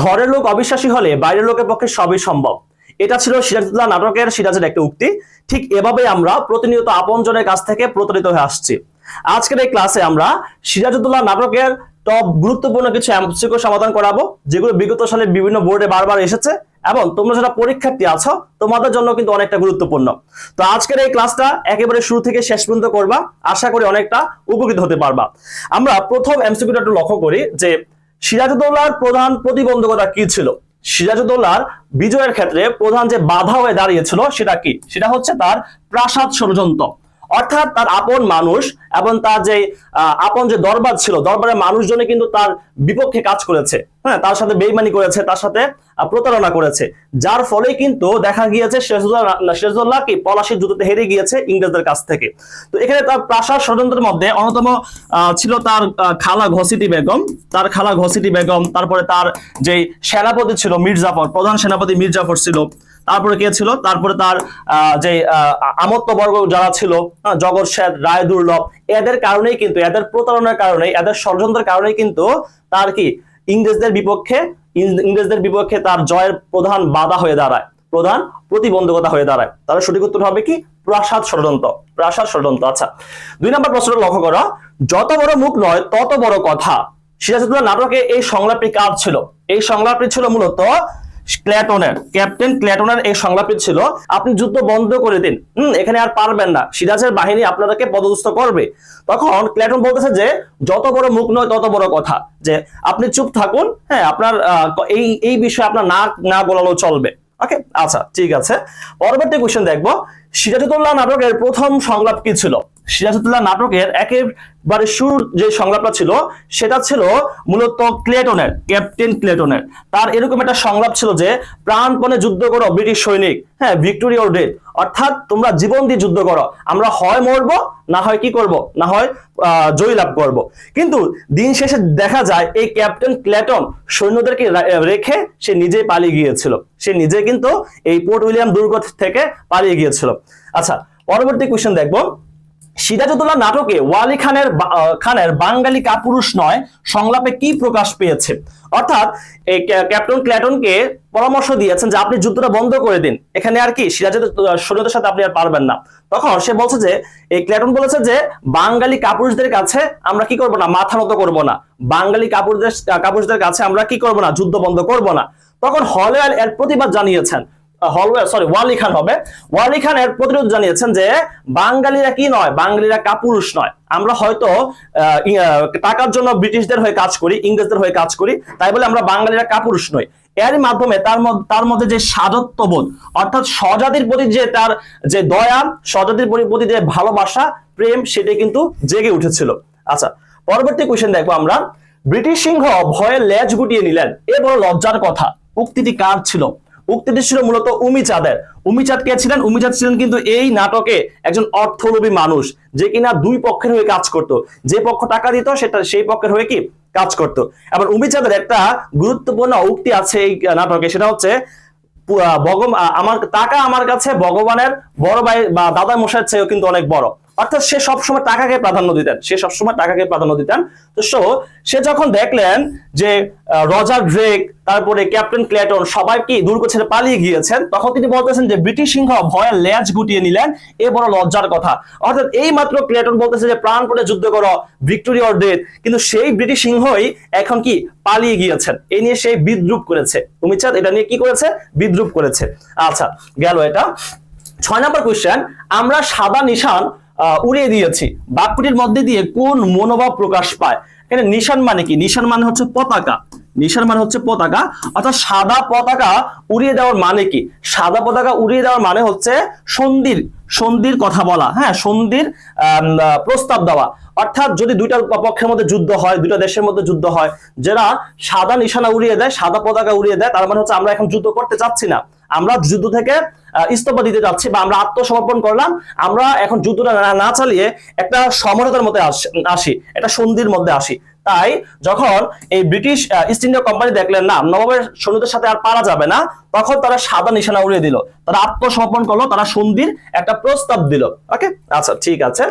ঘরের লোক অবিশ্বাসী হলে বাইরের লোকের পক্ষে সবই সম্ভব। এটা ছিল সিরাজুদ্দৌলা নাটকের সিরাজের একটা উক্তি। ঠিক এভাবে আমরা প্রতিনিয়ত আপনজনের কাছ থেকে প্রতারিত হয়ে আসছি। আজকের এই ক্লাসে আমরা সিরাজুদ্দৌলা নাটকের টপ গুরুত্বপূর্ণ কিছু এমসিকিউ সমাধান করাবো, যেগুলো বিগত সালে বিভিন্ন বোর্ডে বারবার এসেছে এবং তোমরা যারা পরীক্ষার্থী আছো, তোমাদের জন্য কিন্তু অনেকটা গুরুত্বপূর্ণ। তো আজকের এই ক্লাসটা একেবারে শুরু থেকে শেষ পর্যন্ত করবা। আশা করি অনেকটা উপকৃত হতে পারবা। আমরা প্রথম এমসিকিউটা একটু লক্ষ্য করি যে সিরাজউদ্দৌলার প্রধান প্রতিবন্ধকতা কি ছিল? সিরাজউদ্দৌলার বিজয়ের ক্ষেত্রে প্রধান যে বাধা হয়ে দাঁড়িয়েছিল সেটা কি? সেটা হচ্ছে তার প্রাসাদ ষড়যন্ত্র। অর্থাৎ তার আপন মানুষ এবং তার যে আপন যে দরবার ছিল, দরবারের মানুষজনে কিন্তু তার বিপক্ষে কাজ করেছে। হ্যাঁ তার সাথে বেইমানি করেছে, তার সাথে প্রতারণা করেছে। যার ফলে কিন্তু দেখা গিয়েছে সিরাজউদ্দৌলা কি, পলাশির যুদ্ধতে হেরে গিয়েছে ইংরেজদের কাছ থেকে। তো এখানে তার প্রাসাদ ষড়যন্ত্রের মধ্যে অন্যতম ছিল তার খালা ঘসিটি বেগম। তার খালা ঘসিটি বেগম, তারপরে তার যে সেনাপতি ছিল মির্জাফর, প্রধান সেনাপতি মির্জাফর ছিল। তারপরে কে ছিল? তারপরে তার যে আমত্তবর্গ যারা ছিল জগৎ শ্বেত, রায় দুর্লভ, এদের কারণেই কিন্তু, এদের প্রতারণার কারণে এদের ষড়যন্ত্রের কারণেই কিন্তু তার কি, ইংরেজদের বিপক্ষে ইংরেজদের বিপক্ষে তার জয়ের প্রধান বাধা হয়ে দাঁড়ায়, প্রধান প্রতিবন্ধকতা হয়ে দাঁড়ায়। তাহলে সঠিক উত্তর হবে কি? প্রাসাদ ষড়যন্ত্র প্রাসাদ ষড়যন্ত্র। আচ্ছা দুই নম্বর প্রশ্নটা লক্ষ্য করো। যত বড় মুখ নয়, তত বড় কথা। সিরাজউদ্দৌলা নাটকে এই সংলাপটি কার ছিল? এই সংলাপটি ছিল মূলত ক্ল্যাটনের, ক্যাপ্টেন ক্ল্যাটনের এই সংলাপটি ছিল, আপনি যুদ্ধ বন্ধ করে দিন। হম, এখানে আর পারবেন না। সিরাজের বাহিনী আপনাদেরকে পদদস্ত করবে। তখন ক্ল্যাটন বলতেছে যে, যত বড় মুখ নয়, তত বড় কথা। যে, আপনি চুপ থাকুন। হ্যাঁ আপনার এই এই বিষয়ে আপনার না না বলালেও চলবে। ওকে আচ্ছা ঠিক আছে। পরবর্তী কোশ্চেন দেখব। সিরাজউদ্দৌলা নাটকের প্রথম সংলাপ কি ছিল? সিরাজউদ্দৌলা নাটকের একেবারে শুরুর যে সংলাপটা ছিল সেটা ছিল মূলত ক্লেটনের ক্যাপ্টেন ক্লেটনের। তার এরকম একটা সংলাপ ছিল যে প্রাণপণে যুদ্ধ করো ব্রিটিশ সৈনিক। হ্যাঁ ভিক্টোরি ওর ডেট অর্থাৎ তোমরা জীবন দিয়ে যুদ্ধ করো। আমরা হয় মরবো না হয় কি করব? না হয় আহ, জয় লাভ করব। কিন্তু দিন শেষে দেখা যায় এই ক্যাপ্টেন ক্লেটন সৈন্যদেরকে রেখে সে নিজেই পালিয়ে গিয়েছিল। সে নিজে কিন্তু এই পোর্ট উইলিয়াম দুর্গ থেকে পালিয়ে গিয়েছিল। আচ্ছা পরবর্তী কোশ্চেন দেখব। সিরাজউদ্দৌলা নাটকে ওয়ালি খানের খানের বাঙালি কাপুরুষ নয়, সংলাপে কি প্রকাশ পেয়েছে? অর্থাৎ এই ক্যাপ্টেন ক্ল্যাটনকে পরামর্শ দিয়েছেন যে আপনি যুদ্ধটা বন্ধ করে দিন। এখানে আর কি সিরাজের সৈন্যদের সাথে আপনি আর পারবেন না। তখন সে বলছে যে, এই ক্ল্যাটন বলেছে যে, বাঙালি কাপুরুষদের কাছে আমরা কি করব না? মাথা নত করব না। বাঙালি কাপুরুষদের কাপুরুষদের কাছে আমরা কি করব না? যুদ্ধ বন্ধ করব না। তখন হলওয়েল এর প্রতিবাদ জানিয়েছেন। হলওয়ে সরি ওয়ালি খান হবে। ওয়ালি খান এর প্রতিরোধ জানিয়েছেন যে বাঙালিরা কি নয়, বাঙালিরা কাপুরুষ নয়। আমরা হয়তো টাকার জন্য ব্রিটিশদের হয়ে কাজ করি, ইংরেজদের হয়ে কাজ করি, তাই বলে আমরা বাঙালিরা কাপুরুষ নই। এরই মাধ্যমে তার তার মধ্যে যে সাদত্ববোধ, অর্থাৎ স্বজাতির প্রতি যে তার যে দয়া, স্বজাতির প্রতি যে ভালোবাসা, প্রেম, সেটাই কিন্তু জেগে উঠেছিল। আচ্ছা পরবর্তী কোশ্চেন দেখব আমরা। ব্রিটিশ সিংহ ভয়ে লেজ গুটিয়ে নিলেন। এ বড় লজ্জার কথা। উক্তিটি কার ছিল? উক্তিটি ছিল মূলত উমিচাঁদের। উমিচাঁদ কে ছিলেন? উমিচাঁদ ছিলেন কিন্তু এই নাটকে একজন অর্থলোভী মানুষ, যে কিনা দুই পক্ষের হয়ে কাজ করত। যে পক্ষ টাকা দিত, সেটা সেই পক্ষের হয়ে কি? কাজ করত। এবার উমিচাঁদের একটা গুরুত্বপূর্ণ উক্তি আছে এই নাটকে, সেটা হচ্ছে আমার, টাকা আমার কাছে ভগবানের বড় ভাই বা দাদা মশাইয়ের চেয়েও কিন্তু অনেক বড়। অর্থাৎ সে সবসময় টাকাকে প্রাধান্য দিতেন, সে সবসময় টাকাকে প্রাধান্য দিতেন। তো সো, সে যখন দেখলেন যে রজার ড্রেক, তারপরে ক্যাপ্টেন ক্লেটন সবাই কি দুর্গ ছেড়ে পালিয়ে গিয়েছেন, তখন তিনি বলতেছেন যে, ব্রিটিশ সিংহ ভয়ে লেজ গুটিয়ে নিলেন, এ বড় লজ্জার কথা। অর্থাৎ এই মাত্র ক্লেটন বলতেছে যে প্রাণ করে যুদ্ধ করো ভিক্টোরি অর কিন্তু সেই ব্রিটিশ সিংহই এখন কি পালিয়ে গিয়েছেন। এই নিয়ে সেই বিদ্রুপ করেছে। তুমি উমিচাঁদ এটা নিয়ে কি করেছে? বিদ্রুপ করেছে। আচ্ছা গেল এটা। ছয় নম্বর কোশ্চেন আমরা সাদা নিশান উড়িয়ে দিয়েছি। বাক্যটির মধ্যে দিয়ে কোন মনোভাব প্রকাশ পায়? এখানে নিশান মানে কি? নিশান মানে হচ্ছে পতাকা। নিশান মানে হচ্ছে পতাকা। অর্থাৎ সাদা পতাকা উড়িয়ে দেওয়ার মানে কি? সাদা পতাকা উড়িয়ে দেওয়ার মানে হচ্ছে সন্ধির সন্ধির কথা বলা। হ্যাঁ সন্ধির প্রস্তাব দেওয়া। অর্থাৎ যদি দুইটা পক্ষের মধ্যে যুদ্ধ হয়, দুইটা দেশের মধ্যে যুদ্ধ হয়, যারা সাদা নিশানা উড়িয়ে দেয়, সাদা পতাকা উড়িয়ে দেয়, তার মানে হচ্ছে আমরা এখন যুদ্ধ করতে চাচ্ছি না। আমরা যুদ্ধ থেকে ইস্তফা দিতে যাচ্ছি বা আমরা আত্মসমর্পণ করলাম, আমরা এখন যুদ্ধটা না- চালিয়ে একটা সমঝোতার মধ্যে আসি একটা সন্ধির মধ্যে আসি। তাই যখন এই ব্রিটিশ ইস্ট ইন্ডিয়া কোম্পানি দেখলেন, না, নবাবের সৈন্যদের সাথে আর পারা যাবে না, তখন তারা সাদা নিশানা উড়িয়ে দিল। তারা আত্মসমর্পণ করল, তারা সন্ধির একটা প্রস্তাব দিল। ওকে? আচ্ছা ঠিক আছে।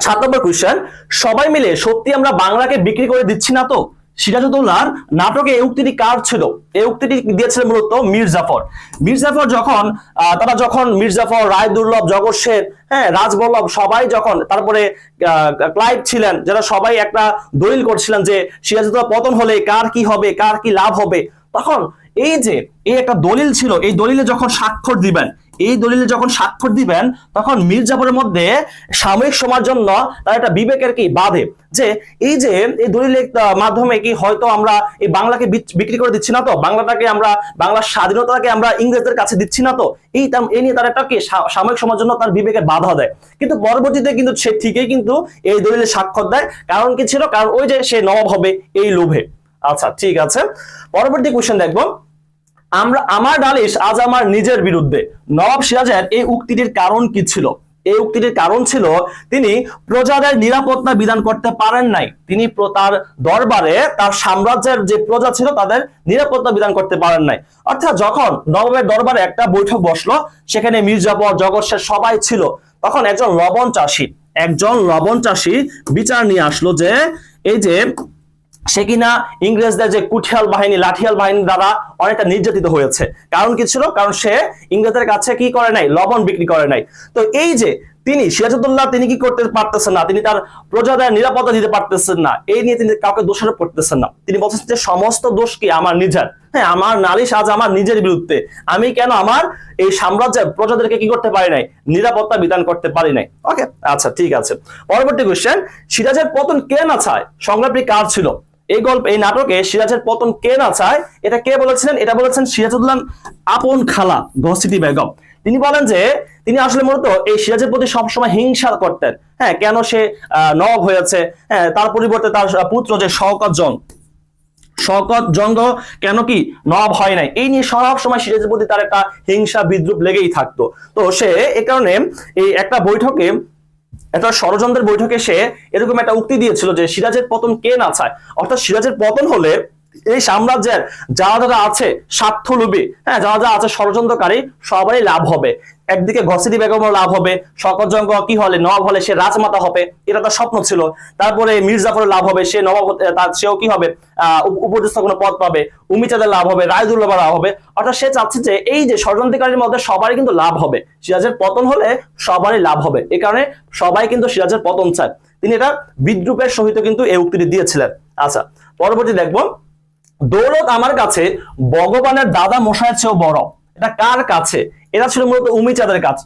সাত নম্বর কোশ্চেন সবাই মিলে সত্যি আমরা বাংলাকে বিক্রি করে দিচ্ছি না তো? সিরাজউদ্দৌলার নাটকে এই উক্তিটি কার ছিল? এই উক্তিটি দিয়েছিলেন মূলত মীর জাফর মীর জাফর যখন তারা যখন মির্জাফর জাফর রায় দুর্লভ, জগৎ শের হ্যাঁ রাজবল্লভ সবাই যখন, তারপরে ক্লাইভ ছিলেন, যারা সবাই একটা দলিল করছিলেন যে সিরাজউদ্দৌলা পতন হলে কার কি হবে, কার কি লাভ হবে, তখন এই যে, এই একটা দলিল ছিল, এই দলিলে যখন স্বাক্ষর দিবেন, এই দলিলে যখন স্বাক্ষর দিবেন, তখন মীর জাফরের মধ্যে সাময়িক সময়ের জন্য তার একটা বিবেকের কি বাধে। যে, এই যে, এই দলিলের মাধ্যমে কি হয়তো আমরা এই বাংলাকে বিক্রি করে দিচ্ছি না তো? বাংলাটাকে আমরা, বাংলার স্বাধীনতাকে আমরা ইংরেজদের কাছে দিচ্ছি না তো? এই এই নিয়ে তার একটা কি সাময়িক সময়ের জন্য তার বিবেকে বাধা দেয়। কিন্তু পরবর্তীতে কিন্তু সে ঠিকই কিন্তু এই দলিলে স্বাক্ষর দেয়। কারণ কি ছিল? কারণ ওই যে সে নবাব হবে এই লোভে। আচ্ছা ঠিক আছে। পরবর্তী কোশ্চেন দেখব। আমরা, আমার নালিশ আজ আমার নিজের বিরুদ্ধে। নবাব সিরাজের এই উক্তিটির কারণ কি ছিল? এই উক্তিটির কারণ ছিল, তিনি প্রজাদের নিরাপত্তা বিধান করতে পারেন নাই। তিনি তার দরবারে তার সাম্রাজ্যের যে প্রজা ছিল, তাদের নিরাপত্তা বিধান করতে পারেন নাই। অর্থাৎ যখন নবাবের দরবারে একটা বৈঠক বসল, সেখানে মির্জাফর জগৎসের সবাই ছিল, তখন একজন লবণ চাষী, একজন লবণ চাষী বিচার নিয়ে আসলো যে, এই যে সে কিনা ইংরেজদের যে কুঠিয়াল বাহিনী, লাঠিয়াল বাহিনী দ্বারা অনেকটা নির্যাতিত হয়েছে। কারণ কি ছিল? কারণ সে ইংরেজদের কাছে কি করে নাই? লবণ বিক্রি করে নাই। তো এই যে তিনি সিরাজউদ্দৌলা তিনি কি করতে পারতেছেন না? তিনি তার প্রজাদের নিরাপত্তা দিতে পারতেছেন না। এই নিয়ে তিনি কাউকে দোষারোপ করতেছেন না। তিনি বলছেন যে, সমস্ত দোষ কি আমার নিজের? হ্যাঁ আমার নালিশ আজ আমার নিজের বিরুদ্ধে। আমি কেন আমার এই সাম্রাজ্যের প্রজাদেরকে কি করতে পারি নাই? নিরাপত্তা বিধান করতে পারি নাই। ওকে আচ্ছা ঠিক আছে। পরবর্তী কোশ্চেন সিরাজের পতন কে না চায়? সংগ্রামটি কার ছিল? এই গল্প, এই নাটকে সিরাজের পতন কে না চায়, এটা কে বলেছিলেন? এটা বলেছেন সিরাজউদ্দৌলা আপন খালা ঘসিটি বেগম। তিনি বলেন যে, তিনি আসলে মূলত এই সিরাজের প্রতি সবসময় হিংসা করতেন। হ্যাঁ কেন সে নবাব হয়েছে? হ্যাঁ তার পরিবর্তে তার পুত্র যে শওকত জং। শওকত জঙ্গ কেন কি নবাব হয় নাই? এই নিয়ে সব সময় সিরাজের প্রতি তার একটা হিংসা বিদ্রুপ লেগেই থাকতো। তো সে এ কারণে এই একটা বৈঠকে একটা ষড়যন্ত্রের বৈঠকে সে এরকম একটা উক্তি দিয়েছিল যে সিরাজের পতন কে না চায়? অর্থাৎ সিরাজের পতন হলে এই সাম্রাজ্যের যারা যারা আছে, স্বার্থলোভী হ্যাঁ যারা যারা আছে ষড়যন্ত্রকারী, সবারই লাভ হবে। একদিকে ঘসিদি বেগমের লাভ হবে শকতজঙ্গ কি হলে, নবাব হলে সে রাজমাতা হবে, এটা তার স্বপ্ন ছিল। তারপরে মির্জাফরের লাভ হবে, সে নবাব তার, সেও কি হবে? উপদেষ্টা কোনো পদ পাবে, উমিচাঁদের লাভ হবে রায়দুল্লাবার লাভ হবে। অর্থাৎ সে চাচ্ছে যে এই যে ষড়যন্ত্রকারীর মধ্যে সবারই কিন্তু লাভ হবে। সিরাজের পতন হলে সবারই লাভ হবে। এই কারণে সবাই কিন্তু সিরাজের পতন চায়। তিনি এটা বিদ্রুপের সহিত কিন্তু এই উক্তিটি দিয়েছিলেন। আচ্ছা পরবর্তী দেখব। দৌলত আমার কাছে ভগবানের দাদা মশাইয়ের চেয়েও বড়। এটা কার কাছে? এটা ছিল মূলত উমিচাঁদের কাছে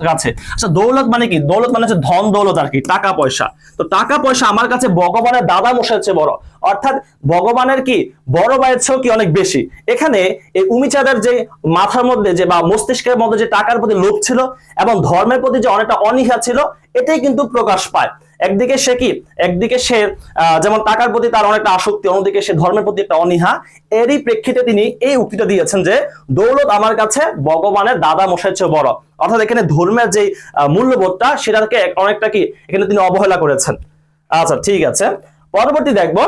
আচ্ছা দৌলত মানে কি? দৌলত মানে হচ্ছে ধন দৌলত আর কি, টাকা পয়সা। তো টাকা পয়সা আমার কাছে ভগবানের দাদা মশাইয়ের চেয়ে বড়। অর্থাৎ ভগবানের কি? বড় ভাইয়ের চেয়েও কি অনেক বেশি? এখানে এই উমিচাঁদের যে মাথার মধ্যে যে বা মস্তিষ্কের মধ্যে যে টাকার প্রতি লোভ ছিল এবং ধর্মের প্রতি যে অনেকটা অনীহা ছিল, এটাই কিন্তু প্রকাশ পায়। একদিকে সে কি? একদিকে সে যেমন টাকার প্রতি তার অনেকটা আসক্তি, অন্যদিকে সে ধর্মের প্রতি একটা অনীহা। এরই প্রেক্ষিতে তিনি এই উক্তিটা দিয়েছেন যে, দৌলত আমার কাছে ভগবানের দাদা মশাই চেয়ে বড়। অর্থাৎ এখানে ধর্মের যে মূল্যবোধটা, সেটাকে অনেকটা কি? এখানে তিনি অবহেলা করেছেন। আচ্ছা ঠিক আছে। পরবর্তী দেখব,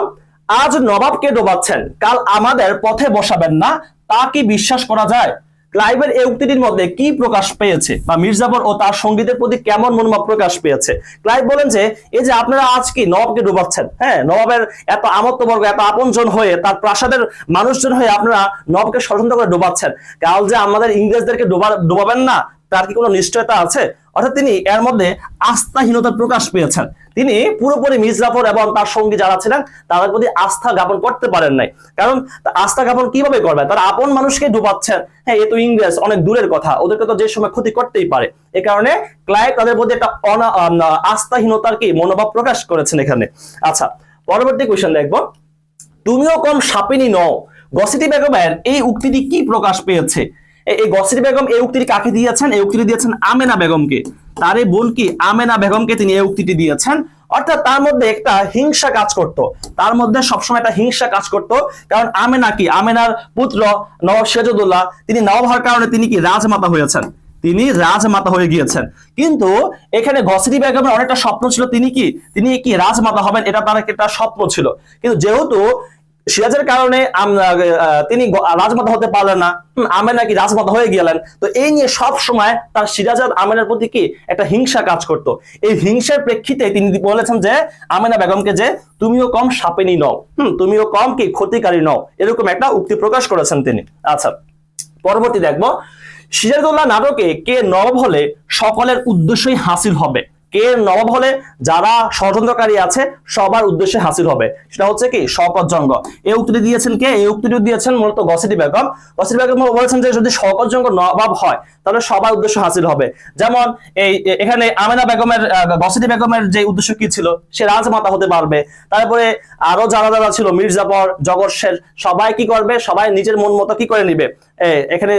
আজ নবাবকে ডোবাচ্ছেন, কাল আমাদের পথে বসাবেন না, তা কি বিশ্বাস করা যায়? ক্লাইভের এই উক্তিটির মধ্যে কি প্রকাশ পেয়েছে? বা মির্জাফর ও তার সঙ্গীতের প্রতি কেমন মনোভাব প্রকাশ পেয়েছে? ক্লাইভ বলেন যে, এই যে আপনারা আজ কি নবাবকে ডুবাচ্ছেন? হ্যাঁ নবাবের এত আমত্তবর্গ, এত আপনজন হয়ে, তার প্রাসাদের মানুষজন হয়ে আপনারা নবাবকে ষড়যন্ত্র করে ডুবাচ্ছেন। কাল যে আমাদের ইংরেজদেরকে ডোবা ডোবাবেন না তার কি কোনো নিশ্চয়তা আছে? অর্থাৎ তিনি এর মধ্যে আস্থাহীনতা প্রকাশ পেয়েছেন। তিনি পুরোপুরি মির্জাফর এবং তার সঙ্গী যারা ছিলেন, তাদের প্রতি আস্থা জ্ঞাপন করতে পারেন নাই। কারণ আস্থা জ্ঞাপন কীভাবে করবে? তারা আপন মানুষকে ডুবাচ্ছেন। হ্যাঁ এ তো ইংরেজ, অনেক দূরের কথা। ওদেরকে তো যে সময় ক্ষতি করতেই পারে। এ কারণে ক্লাইভ তাদের প্রতি একটা আস্থাহীনতার কি মনোভাব প্রকাশ করেছেন এখানে। আচ্ছা পরবর্তী কোয়েশ্চেন দেখব। তুমিও কম সাপিনী নও। গসিটি বেগমের এই উক্তিটি কি প্রকাশ পেয়েছে? এই গসিটি বেগম এই উক্তিটি কাকে দিয়েছেন? এই উক্তিটি দিয়েছেন আমেনা বেগমকে। তার এই বোন কি? আমেনা বেগমকে তিনি এই উক্তিটি দিয়েছেন। অর্থাৎ তার মধ্যে একটা হিংসা কাজ করত। তার মধ্যে সবসময় একটা হিংসা কাজ করত। কারণ আমেনা কি? আমেনার পুত্র নবাব সিরাজউদ্দৌলা, তিনি নবাব হওয়ার কারণে তিনি কি? রাজমাতা হয়েছেন। তিনি রাজমাতা হয়ে গিয়েছেন। কিন্তু এখানে গসিটি বেগমের অনেকটা স্বপ্ন ছিল, তিনি কি? তিনি কি রাজমাতা হবেন? এটা তার একটা স্বপ্ন ছিল। কিন্তু যেহেতু সিরাজের কারণে তিনি রাজমাতা হতে পারলেন না। হুম, আমের নাকি রাজমাতা হয়ে গেলেন। তো এই নিয়ে সব সময় তার সিরাজ আর আমেনার প্রতি কি একটা হিংসা কাজ করত। এই হিংসার প্রেক্ষিতে তিনি বলেছেন যে আমেনা বেগমকে যে তুমিও কম সাপেনি নও। হুম তুমিও কম কি ক্ষতিকারী নও। এরকম একটা উক্তি প্রকাশ করেছেন তিনি। আচ্ছা পরবর্তী দেখব। সিরাজউদ্দৌলা নাটকে কে নবাব হলে সকলের উদ্দেশ্যই হাসিল হবে। কে নবাব হলে, যারা ষড়যন্ত্রকারী আছে, সবার উদ্দেশ্যে হাসিল হবে। সেটা হচ্ছে কি? শওকত জঙ্গ। এই উক্তিটি দিয়েছেন কে? এই উক্তিটি দিয়েছেন মূলত গসিটি বেগম। গসিটি বেগম বলেছেন যে, যদি শওকত জঙ্গ নবাব হয়, তাহলে সবার উদ্দেশ্য হাসিল হবে। যেমন, এই এখানে আমেনা বেগমের গসিটি বেগমের যে উদ্দেশ্য কি ছিল, সে রাজমাতা হতে পারবে। তারপরে আরও যারা যারা ছিল মির্জাফর জগৎ শের, সবাই কি করবে? সবাই নিজের মন মতো কি করে নিবে? এখানে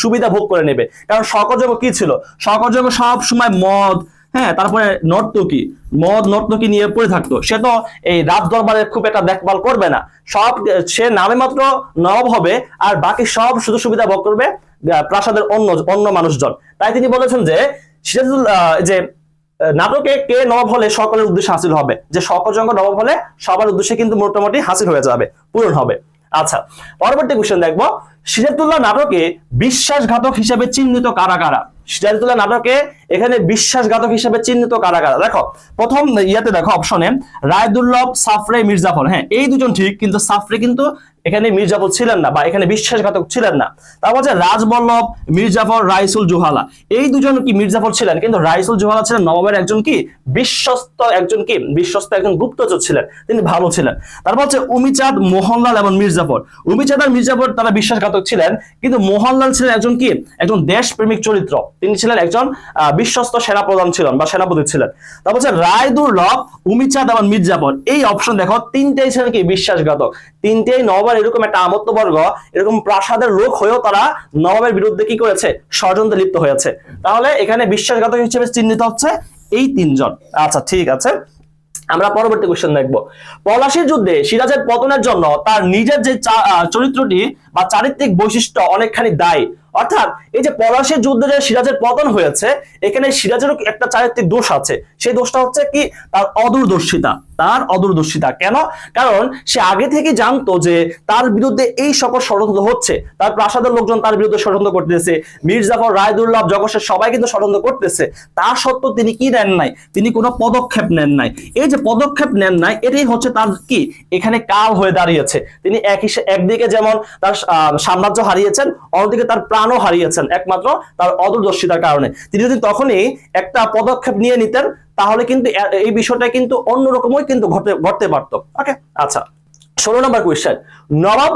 সুবিধা ভোগ করে নেবে। কারণ শকজঙ্গ কি ছিল? শকজঙ্গ সব সময় মদ হ্যাঁ তারপরে নর্তকী। মদ নর্তকী নিয়ে পড়ে থাকতো। সে তো এই রাজ দরবারে খুব একটা দেখভাল করবে না। সব, সে নামে মাত্র নবাব হবে আর বাকি সব সুযোগ সুবিধা ভোগ করবে প্রাসাদের অন্য অন্য মানুষজন। তাই তিনি বলেছেন যে, সিরাজুল যে নাটকে কে নবাব হলে সকলের উদ্দেশ্যে হাসিল হবে। যে সকজঙ্গ নবাব হলে সবার উদ্দেশ্যে কিন্তু মোটামুটি হাসিল হয়ে যাবে, পূরণ হবে। আচ্ছা পরবর্তী কোশ্চেন দেখব। সিরাজুল্লাহ নাটকে বিশ্বাসঘাতক হিসেবে চিহ্নিত কারা কারা? সিরাজুল্লাহ নাটকে এখানে বিশ্বাসঘাতক হিসেবে চিহ্নিত কারা কারা? দেখো, প্রথম ইয়াতে দেখো অপশনে রায়দুল্লভ সাফরে, মির্জাফর। হ্যাঁ এই দুজন ঠিক, কিন্তু সাফরে কিন্তু এখানে মির্জাফর ছিলেন না বা এখানে বিশ্বাসঘাতক ছিলেন না। তারপর হচ্ছে রাজবল্লভ, মির্জাফর, রাইসুল জুহালা। এই দুজন কি মির্জাফর ছিলেন? কিন্তু রাইসুল জুহালা ছিলেন নবাবের একজন কি? বিশ্বস্ত একজন কি? বিশ্বস্ত একজন গুপ্তচর ছিলেন। তিনি ভালো ছিলেন। তারপর হচ্ছে উমিচাঁদ, মোহনলাল এবং মির্জাফর। উমিচাঁদ আর মির্জাফর, তারা বিশ্বাসঘাতক ছিলেন, কিন্তু মোহনলাল ছিলেন একজন কি? একজন দেশপ্রেমিক চরিত্র। তিনি ছিলেন একজন বিশ্বস্ত সেনাপ্রধান ছিলেন বা সেনাপতি ছিলেন। তারপর হচ্ছে রায়দুর্লভ উমিচাঁদ এবং মির্জাফর এই অপশন দেখো, তিনটেই ছিলেন কি? বিশ্বাসঘাতক। তিনটেই নবাবের এরকম একটা আমত্তবর্গ, এরকম প্রাসাদের লোক হয়েও তারা নবাবের বিরুদ্ধে কি করেছে? ষড়যন্ত্রে লিপ্ত হয়েছে। তাহলে এখানে বিশ্বাসঘাতক হিসেবে চিহ্নিত হচ্ছে এই তিনজন। আচ্ছা ঠিক আছে। আমরা পরবর্তী কোশ্চেন দেখব। পলাশীর যুদ্ধে সিরাজের পতনের জন্য তার নিজের যে চরিত্রটি বা চারিত্রিক বৈশিষ্ট্য অনেকখানি দায়ী। অর্থাৎ এই যে পলাশীর যুদ্ধে যে সিরাজের পতন হয়েছে, এখানে সিরাজেরও একটা চারিত্রিক দোষ আছে। সেই দোষটা হচ্ছে কি? তার অদূরদর্শিতা। তার অদূরদর্শিতা। কেন? কারণ সে আগে থেকে জানতো যে তার বিরুদ্ধে এই সকল ষড়যন্ত্র হচ্ছে। তার প্রাসাদের লোকজন তার বিরুদ্ধে ষড়যন্ত্র করতেছে। মির্জাফর রায়দুল্লাহ জগসের সবাই কিন্তু ষড়যন্ত্র করতেছে। তা সত্ত্বেও তিনি কি নেন নাই? তিনি কোনো পদক্ষেপ নেন নাই। এই যে পদক্ষেপ নেন নাই, এটাই হচ্ছে তার কি? এখানে কাল হয়ে দাঁড়িয়েছে। তিনি এক একদিকে যেমন তার সাম্রাজ্য হারিয়েছেন, অন্যদিকে তার প্রাণও হারিয়েছেন, একমাত্র তার অদূরদর্শিতার কারণে। তিনি যদি তখনই একটা পদক্ষেপ নিয়ে নিতেন তাহলে কিন্তু এই বিষয়টা কিন্তু অন্যরকমই কিন্তু ঘটে, ঘটতে পারতো। ওকে আচ্ছা। ষোলো নম্বর কোয়েশ্চেন নবাব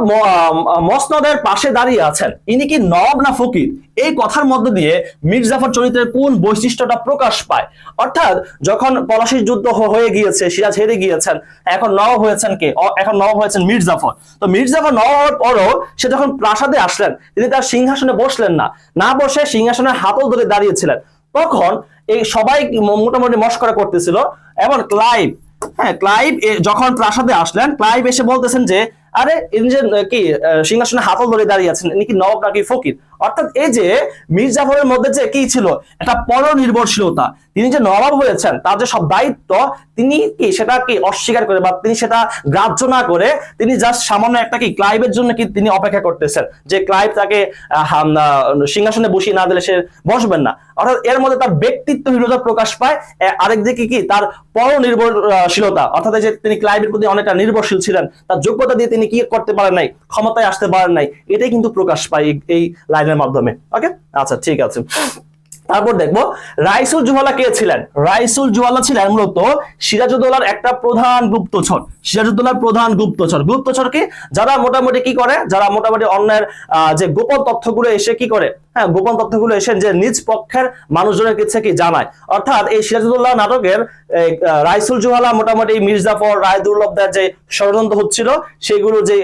মসনদের পাশে দাঁড়িয়ে আছেন। ইনি কি নবাব না ফকির? এই কথার মধ্য দিয়ে মির্জাফর চরিত্রের কোন বৈশিষ্ট্যটা প্রকাশ পায়? অর্থাৎ যখন পলাশির যুদ্ধ হয়ে গিয়েছে, সিরাজ হেরে গিয়েছেন, এখন নবাব হয়েছেন কে? এখন নবাব হয়েছেন মির্জাফর তো মির্জাফর নবাব হওয়ার পরও সে যখন প্রাসাদে আসলেন, তিনি তার সিংহাসনে বসলেন না। না বসে সিংহাসনের হাতল ধরে দাঁড়িয়েছিলেন। তখন এই সবাই মোটামুটি মস্করা করতেছিল। এবং ক্লাইভ হ্যাঁ ক্লাইভ যখন প্রাসাদে আসলেন, ক্লাইভ এসে বলতেছেন যে, আরে ইনি যে, কি সিংহাসনে হাতল ধরে দাঁড়িয়ে আছেন, ইনি কি নবাব নাকি ফকির? অর্থাৎ এই যে মীর জাফরের মধ্যে যে কি ছিল? একটা পরনির্ভরশীলতা। তিনি যে নবাব হয়েছেন, তার যে সব দায়িত্ব, তিনি কি সেটা কি অস্বীকার করে বা তিনি সেটা গ্রাহ্য না করে, তিনি জাস্ট সামান্য একটা কি ক্লাইভের জন্য কি তিনি অপেক্ষা করতেছেন? যে ক্লাইভ তাকে সিংহাসনে বসিয়ে না দিলে সে বসবেন না। অর্থাৎ এর মধ্যে তার ব্যক্তিত্ব ব্যক্তিত্বহীনতা প্রকাশ পায় আরেকদিকে কি তার পরনির্ভরশীলতা, অর্থাৎ যে তিনি ক্লাইভের প্রতি অনেকটা নির্ভরশীল ছিলেন, তার যোগ্যতা দিয়ে তিনি কি করতে পারেন নাই, ক্ষমতায় আসতে পারেন নাই, এটাই কিন্তু প্রকাশ পায় এই- এই লাইনের মাধ্যমে। ওকে আচ্ছা ঠিক আছে। তারপর দেখব, রাইসুল জুহালা কে ছিলেন? রাইসুল জুহালা ছিলেন মূলত সিরাজউদ্দৌলার একটা প্রধান গুপ্তচর। সিরাজউদ্দৌলার প্রধান গুপ্তচর। গুপ্তচর কি? যারা মোটামুটি কি করে? যারা মোটামুটি অন্যের যে গোপন তথ্যগুলো এসে কি করে? হ্যাঁ গোপন তথ্যগুলো এসে যে নিজ পক্ষের মানুষজনের কাছে কি জানায়। অর্থাৎ এই সিরাজউদ্দৌলা নাটকের রাইসুল জুহালা মোটামুটি মির্জাফর রায়দুল্লভদের যে ষড়যন্ত্র হচ্ছিল, সেগুলো যে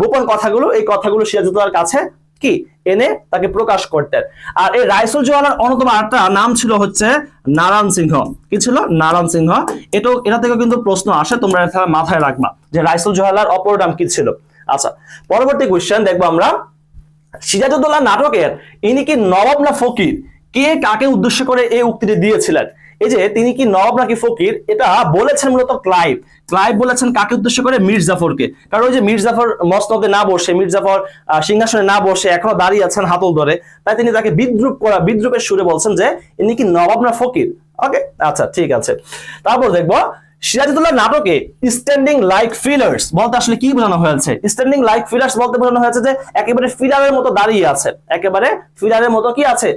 গোপন কথাগুলো, এই কথাগুলো সিরাজউদ্দৌলার কাছে কি? এনে তাকে প্রকাশ করতেন। আর এই রাইসুল জওয়ালার অন্যতম আরেকটা নাম ছিল হচ্ছে নারায়ণ সিংহ। কি ছিল? নারায়ণ সিংহ। এটাও এটা থেকে কিন্তু প্রশ্ন আসে, তোমরা এটা মাথায় রাখবা যে রাইসুল জওয়ালার অপর নাম কি ছিল? আচ্ছা পরবর্তী কোশ্চেন দেখব আমরা। সিরাজউদ্দৌলা নাটকের ইনি কি নবাব না ফকির? কে কাকে উদ্দেশ্য করে এই উক্তিটি দিয়েছিলেন? এই যে তিনি কি নবাব নাকি ফকির, এটা বলেছেন মূলত ক্লাইভ। ক্লাইভ বলেছেন কাকে উদ্দেশ্য করে? মির্জাফরকে জাফরকে। কারণ ওই যে মির্জাফর জাফর মসনদে না বসে মির্জাফর জাফর সিংহাসনে না বসে এখনও দাঁড়িয়ে আছেন হাতল ধরে, তাই তিনি তাকে বিদ্রুপ করা, বিদ্রুপের সুরে বলছেন যে, ইনি কি নবাব না ফকির? ওকে আচ্ছা ঠিক আছে। তারপর দেখব সিরাজুদ্দৌলা নাটকে স্ট্যান্ডিং লাইক ফিলার্স বলতে আসলে কি বোঝানো হয়েছে? স্ট্যান্ডিং লাইক ফিলার্স বলতে বোঝানো হয়েছে যে একেবারে ফিলারের মতো দাঁড়িয়ে আছে। একেবারে ফিলারের মতো কি আছে?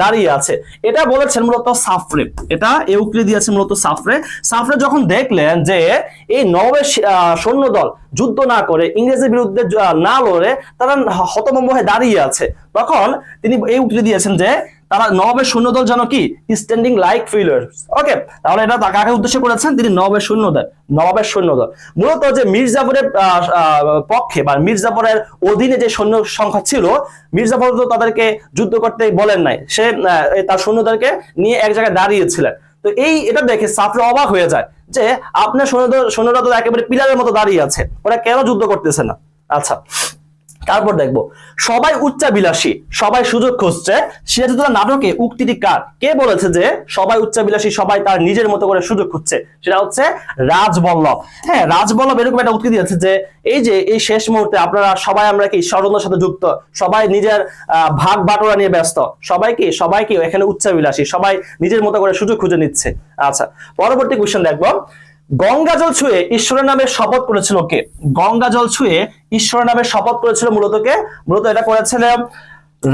দাঁড়িয়ে আছে। এটা বলেছেন মূলত সাফরে। এটা এ উক্তি দিয়েছে মূলত সাফরে। সাফরে যখন দেখলেন যে এই নবের সৈন্যদল যুদ্ধ না করে ইংরেজের বিরুদ্ধে না লড়ে, তারা হতভম্ব হয়ে দাঁড়িয়ে আছে। তখন তিনি এই উক্তি দিয়েছেন যে তারা নবাবের সৈন্যদল যেন কি? স্ট্যান্ডিং লাইক ফিলার্স ওকে তাহলে এটা কাকে উদ্দেশ্য করেছেন তিনি নবাবের সৈন্যদল নবাবের সৈন্যদল মূলত যে আহ, পক্ষে বা মির্জাফরের অধীনে যে সৈন্য সংখ্যা ছিল মির্জাফর তো তাদেরকে যুদ্ধ করতে বলেন নাই। সে তার সৈন্যদেরকে নিয়ে এক জায়গায় দাঁড়িয়েছিলেন। তো এই এটা দেখে সাফরে অবাক হয়ে যায় যে আপনার সৈন্যরা তো একেবারে পিলারের মতো দাঁড়িয়ে আছে ওরা কেন যুদ্ধ করতেছে না? আচ্ছা তারপর দেখব, সবাই উচ্চাবিলাসী সবাই সুযোগ খুঁজছে সিরাজুদ্দৌলা নাটকে উক্তিটি কার? কে বলেছে যে সবাই উচ্চাবিলাসী সবাই তার নিজের মতো করে সুযোগ খুঁজছে? সেটা হচ্ছে রাজবল্লভ। হ্যাঁ রাজবল্লভ এরকম একটা উক্তি দিয়েছে যে, এই যে, এই শেষ মুহূর্তে আপনারা সবাই আমরা কি ষড়যন্ত্রের সাথে যুক্ত? সবাই নিজের ভাগ বাটোয়ারা নিয়ে ব্যস্ত। সবাই কি সবাই কি এখানে উচ্চাবিলাসী সবাই নিজের মতো করে সুযোগ খুঁজে নিচ্ছে? আচ্ছা পরবর্তী কোশ্চেন দেখব। গঙ্গা জল ছুঁয়ে ঈশ্বরের নামে শপথ করেছিল কে? গঙ্গা জল ছুঁয়ে ঈশ্বরের নামে শপথ করেছিল মূলত কে? মূলত এটা করেছিল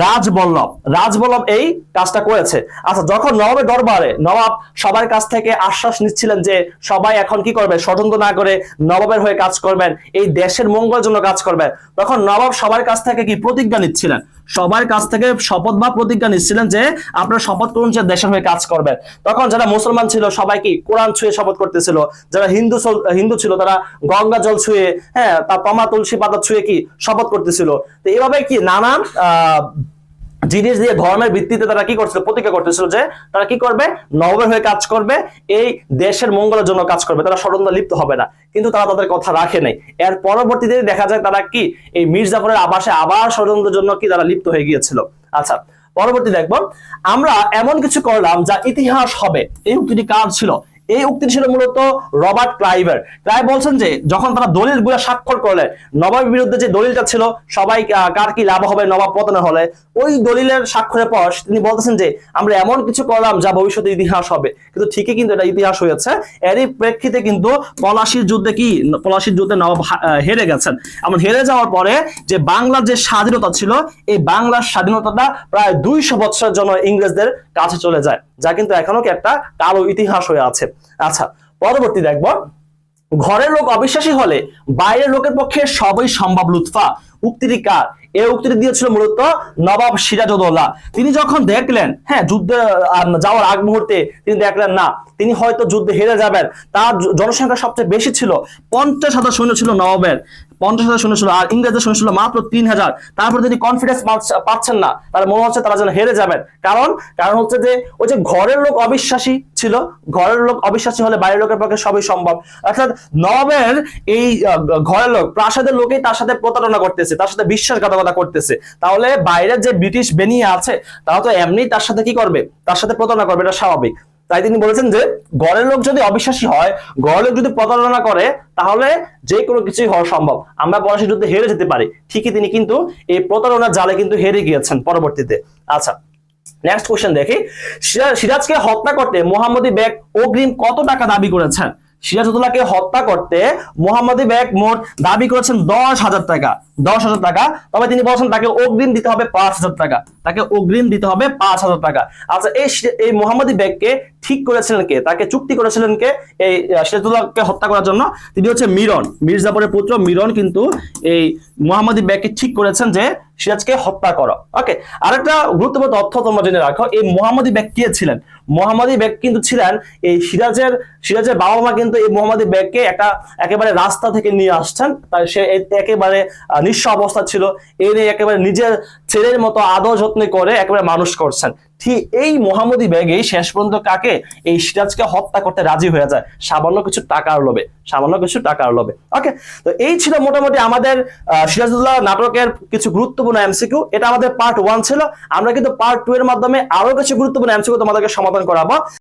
রাজবল্লভ। রাজবল্লভ এই কাজটা করেছে। আচ্ছা যখন নবাবের দরবারে নবাব সবার কাছ থেকে আশ্বাস নিচ্ছিলেন যে সবাই এখন কি করবে? ষড়যন্ত্র না করে নবাবের হয়ে কাজ করবেন, এই দেশের মঙ্গলের জন্য কাজ করবেন। তখন নবাব সবার কাছ থেকে কি প্রতিজ্ঞা নিচ্ছিলেন? সবার কাছ থেকে শপথ বা প্রতিজ্ঞা নিচ্ছিলেন যে আপনার শপথ করুন যে দেশের হয়ে কাজ করবেন। তখন যারা মুসলমান ছিল, সবাই কি কোরআন ছুঁয়ে শপথ করতেছিল? যারা হিন্দু হিন্দু ছিল, তারা গঙ্গা জল ছুঁয়ে হ্যাঁ তা তমা তুলসী পাতা ছুঁয়ে কি শপথ করতেছিল? তো এইভাবে কি নানান, আহ জিনিস দিয়ে ধর্মের ভিত্তিতে তারা কি করছিল, প্রতিজ্ঞা করতেছিল যে তারা কি করবে? নবের হয়ে কাজ করবে, এই দেশের মঙ্গলের জন্য কাজ করবে। তারা ষড়যন্ত্র লিপ্ত হবে না। কিন্তু তারা তাদের কথা রাখে নাই। এর পরবর্তীতে দেখা যায় তারা কি, এই মির্জাফরের আবাসে আবার ষড়যন্ত্রের জন্য কি তারা লিপ্ত হয়ে গিয়েছিল। আচ্ছা পরবর্তী দেখব। আমরা এমন কিছু করলাম যা ইতিহাস হবে। এই উক্তিটি কার ছিল? এই উক্তি ছিল মূলত রবার্ট ক্লাইভার। ক্লাইভ বলছেন যে, যখন তারা দলিলগুলা স্বাক্ষর করলেন, নবাবের বিরুদ্ধে যে দলিলটা ছিল, সবাই কার কি লাভ হবে, নবাব পতনের হলে, ওই দলিলের স্বাক্ষরের পর তিনি বলতেছেন যে, আমরা এমন কিছু করলাম যা ভবিষ্যতে ইতিহাস হবে। কিন্তু ঠিকই কিন্তু এটা ইতিহাস হয়েছে। এরই প্রেক্ষিতে কিন্তু পলাশির যুদ্ধে কি, পলাশির যুদ্ধে নবাব হেরে গেছেন। এমন হেরে যাওয়ার পরে যে বাংলার যে স্বাধীনতা ছিল, এই বাংলার স্বাধীনতাটা প্রায় দুইশো বছরের জন্য ইংরেজদের কাছে চলে যায়, যা কিন্তু এখনও একটা কালো ইতিহাস হয়ে আছে। আচ্ছা পরবর্তী দেখব। ঘরের লোক অবিশ্বাসী হলে বাইরের লোকের পক্ষে সবই সম্ভব, লুৎফা। উক্তিটি কার? এই উক্তিটি দিয়েছিল মূলত নবাব সিরাজউদ্দৌলা। তিনি যখন দেখলেন হ্যাঁ যুদ্ধে যাওয়ার আগ মুহূর্তে তিনি দেখলেন, না, তিনি হয়তো যুদ্ধে হেরে যাবেন, তার জনসংখ্যা সবচেয়ে বেশি ছিল, পঞ্চাশ হাজার সৈন্য ছিল নবাবের। পঞ্চাশ হাজার ছিল আর ইংরেজদের ছিল মাত্র তিন হাজার। তারপর তিনি কনফিডেন্স পাচ্ছেন না তার মনে হচ্ছে তারা যেন হেরে যাবেন। কারণ কারণ হচ্ছে যে, ওই যে ঘরের লোক অবিশ্বাসী ছিল, ঘরের লোক অবিশ্বাসী হলে বাইরের লোকের পক্ষে সবই সম্ভব। অর্থাৎ নবাবের এই ঘরের লোক, প্রাসাদের লোকেই তার সাথে প্রতারণা করতেছে, তার সাথে বিশ্বাসঘাতকতা করতেছে। তাহলে বাইরের যে ব্রিটিশ বেনিয়ে আছে, তারা তো এমনি তার সাথে কি করবে? তার সাথে প্রতারণা করবে, এটা স্বাভাবিক। তাই তিনি বলেছেন যে গড়ের লোক যদি অবিশ্বাসী হয় গড়ের লোক যদি প্রতারণা করে, তাহলে যে কোনো কিছুই হওয়া সম্ভব। আমরা পলাশি যুদ্ধে হেরে যেতে পারি। ঠিকই তিনি কিন্তু এই প্রতারণার জালে কিন্তু হেরে গিয়েছেন পরবর্তীতে। আচ্ছা নেক্সট কোয়েশ্চেন দেখি। সিরাজ- সিরাজকে হত্যা করতে মোহাম্মদী বেগ অগ্রিম কত টাকা দাবি করেছেন? সিরাজউদ্দৌলাকে হত্যা করতে মোহাম্মদী বেগ মোট দাবি করেছেন দশ হাজার টাকা দশ হাজার টাকা। তবে তিনি বলছেন তাকে অগ্রিম দিতে হবে পাঁচ হাজার টাকা। তাকে অগ্রিম দিতে হবে পাঁচ হাজার টাকা। আচ্ছা এই এই মোহাম্মদী বেগকে ঠিক করেছিলেন কে? তাকে চুক্তি করেছিলেন কে? এই আহ, সিরাজউদ্দৌলাকে হত্যা করার জন্য। তিনি হচ্ছে মিরন মির্জাপুরের পুত্র মিরন কিন্তু এই মোহাম্মদী বেগকে ঠিক করেছেন যে সিরাজকে হত্যা করা। ওকে আরেকটা গুরুত্বপূর্ণ তথ্য তোমরা জেনে রাখো, এই মোহাম্মদী ব্যাগ কে ছিলেন? মোহাম্মদী বেগ কিন্তু ছিলেন এই সিরাজের সিরাজের বাবা মা কিন্তু এই মোহাম্মদী ব্যাগকে একটা একেবারে রাস্তা থেকে নিয়ে আসছেন। তাই সে একেবারে নিঃস্ব অবস্থা ছিল। এই নিয়ে একেবারে নিজের ছেলের মতো আদর যত্ন করে একেবারে মানুষ করছেন। এই মোহাম্মদী ব্যাগে শেষ পর্যন্ত কাকে? এই সিরাজকে হত্যা করতে রাজি হয়ে যায়। সামান্য কিছু টাকার লোভে। সামান্য কিছু টাকার লোভে। ওকে তো এই ছিল মোটামুটি আমাদের সিরাজউদ্দৌলা নাটকের কিছু গুরুত্বপূর্ণ এমসিকিউ এটা আমাদের পার্ট ওয়ান ছিল। আমরা কিন্তু পার্ট টু এর মাধ্যমে আরও কিছু গুরুত্বপূর্ণ এমসিকিউ তোমাদেরকে সমাধান করাবো।